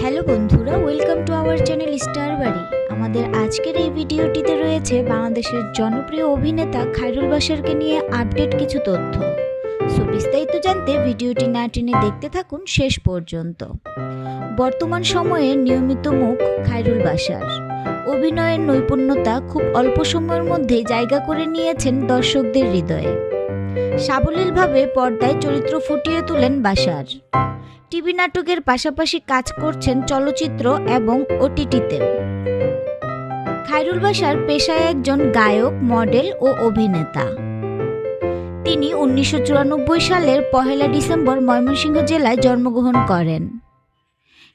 Hello বন্ধুরা welcome to our channel star বাড়ি আমাদের আজকের এই ভিডিওটিতে রয়েছে বাংলাদেশের জনপ্রিয় অভিনেতা খায়রুল বাশারকে নিয়ে আপডেট কিছু তথ্য। সো বিস্তারিত জানতে ভিডিওটি না টেনে দেখতে থাকুন শেষ পর্যন্ত। বর্তমান সময়ে নিয়মিত মুখ খায়রুল বাশার। অভিনয়ের নৈপুণ্যতা খুব অল্প সময়ের মধ্যে জায়গা করে নিয়েছেন দর্শকদের হৃদয়ে। সাবলীলভাবে পর্দায় চরিত্র ফুটিয়ে তোলেন বাশার। টিভি নাটকের পাশাপাশি কাজ করছেন চলচ্চিত্র এবং ওটিটিতে। খায়রুল বাশার পেশায় একজন গায়ক, মডেল ও অভিনেতা। তিনি উনিশশো চুরানব্বই সালের পহেলা ডিসেম্বর ময়মনসিংহ জেলায় জন্মগ্রহণ করেন।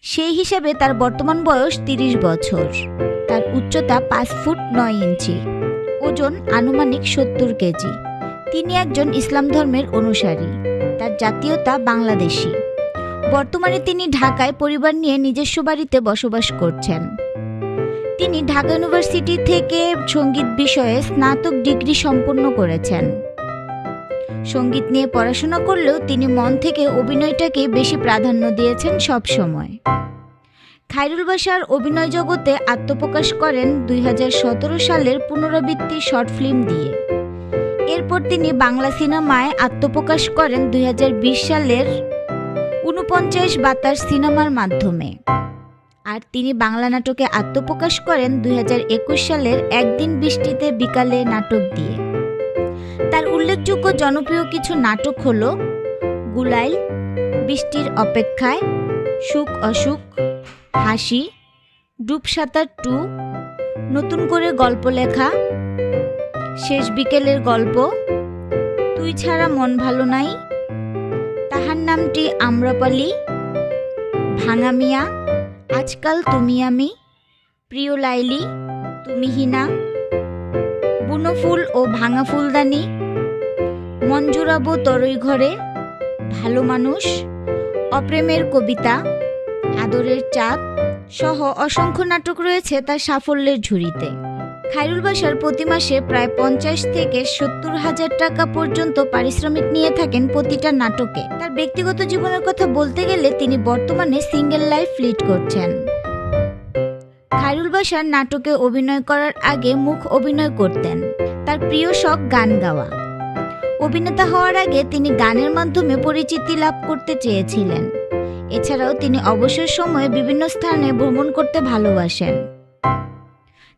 সেই হিসেবে তার বর্তমান বয়স তিরিশ বছর। তার উচ্চতা পাঁচ ফুট নয় ইঞ্চি। ওজন আনুমানিক সত্তর কেজি। তিনি একজন ইসলাম ধর্মের অনুসারী। তার জাতীয়তা বাংলাদেশী। বর্তমানে তিনি ঢাকায় পরিবার নিয়ে নিজস্ব বাড়িতে বসবাস করছেন। তিনি ঢাকা ইউনিভার্সিটি থেকে সংগীত বিষয়ে স্নাতক ডিগ্রি সম্পন্ন করেছেন। সংগীত নিয়ে পড়াশোনা করলেও তিনি মন থেকে অভিনয়টাকে বেশি প্রাধান্য দিয়েছেন সব সময় খায়রুল বাসার অভিনয় জগতে আত্মপ্রকাশ করেন দুই হাজার সতেরো সালের পুনরাবৃত্তি শর্ট ফিল্ম দিয়ে। এরপর তিনি বাংলা সিনেমায় আত্মপ্রকাশ করেন দুই হাজার বিশ সালের উনপঞ্চাশ বাতাস সিনেমার মাধ্যমে। আর তিনি বাংলা নাটকে আত্মপ্রকাশ করেন দুই হাজার একুশ সালের একদিন বৃষ্টিতে বিকালে নাটক দিয়ে। তার উল্লেখযোগ্য জনপ্রিয় কিছু নাটক হল গুলাইল, বৃষ্টির অপেক্ষায়, সুখ অসুখ, হাসি ডুব সাঁতার টু, নতুন করে গল্প লেখা, শেষ বিকেলের গল্প, তুই ছাড়া মন ভালো নাই তাহার নামটি আম্রপালি ভাঙা মিয়া আজকাল তুমি আমি, প্রিয় লাইলি, তুমি হিনা বুনো ফুল ও ভাঙা ফুলদানি জুড়াবো তরই ঘরে, ভালো মানুষ, অপ্রেমের কবিতা, আদরের চাঁদ, সহ অসংখ্য নাটক রয়েছে তার সাফল্যের ঝুড়িতে। খায়রুল বাসার প্রতি মাসে প্রায় পঞ্চাশ থেকে সত্তর হাজার টাকা পর্যন্ত পারিশ্রমিক নিয়ে থাকেন প্রতিটা নাটকে। তার ব্যক্তিগত জীবনের কথা বলতে গেলে তিনি বর্তমানে সিঙ্গেল লাইফ লিড করছেন। খাইরুল বাসার নাটকে অভিনয় করার আগে মুখ অভিনয় করতেন। তার প্রিয় শখ গান গাওয়া। অভিনেতা হওয়ার আগে তিনি গানের মাধ্যমে পরিচিতি লাভ করতে চেয়েছিলেন। এছাড়াও তিনি অবসর সময়ে বিভিন্ন স্থানে ভ্রমণ করতে ভালোবাসেন।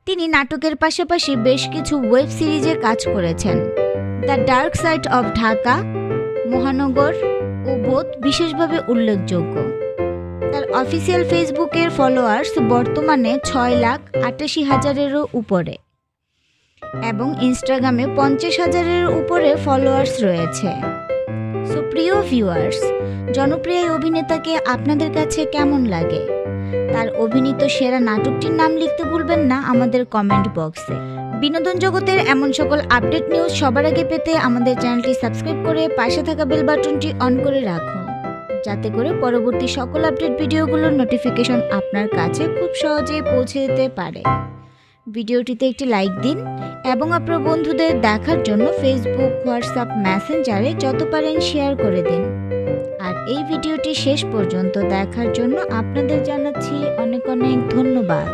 তিনি নাটকের পাশাপাশি বেশ কিছু ওয়েব সিরিজে কাজ করেছেন। The dark side of Dhaka মহানগর ও বোধ বিশেষভাবে উল্লেখযোগ্য। তার অফিসিয়াল ফেসবুকের ফলোয়ার্স বর্তমানে ছয় লাখ আটাশি হাজারেরও উপরে এবং ইনস্টাগ্রামে পঞ্চাশ হাজারের উপরে ফলোয়ার্স রয়েছে। সো প্রিয় ভিউয়ার্স জনপ্রিয় অভিনেতাকে আপনাদের কাছে কেমন লাগে? তার অভিনীত সেরা নাটকটির নাম লিখতে ভুলবেন না আমাদের কমেন্ট বক্সে বিনোদন জগতের এমন সকল আপডেট নিউজ সবার আগে পেতে আমাদের চ্যানেলটি সাবস্ক্রাইব করে পাশে থাকা বেল বাটনটি অন করে রাখুন। যাতে করে পরবর্তী সকল আপডেট ভিডিওগুলোর নোটিফিকেশন আপনার কাছে খুব সহজেই পৌঁছে যেতে পারে। ভিডিওটিতে একটি লাইক দিন এবং আপনার বন্ধুদের দেখার জন্য ফেসবুক হোয়াটসঅ্যাপ মেসেঞ্জারে যত পারেন শেয়ার করে দিন। এই ভিডিওটি শেষ পর্যন্ত দেখার জন্য আপনাদের জানাচ্ছি অনেক অনেক ধন্যবাদ।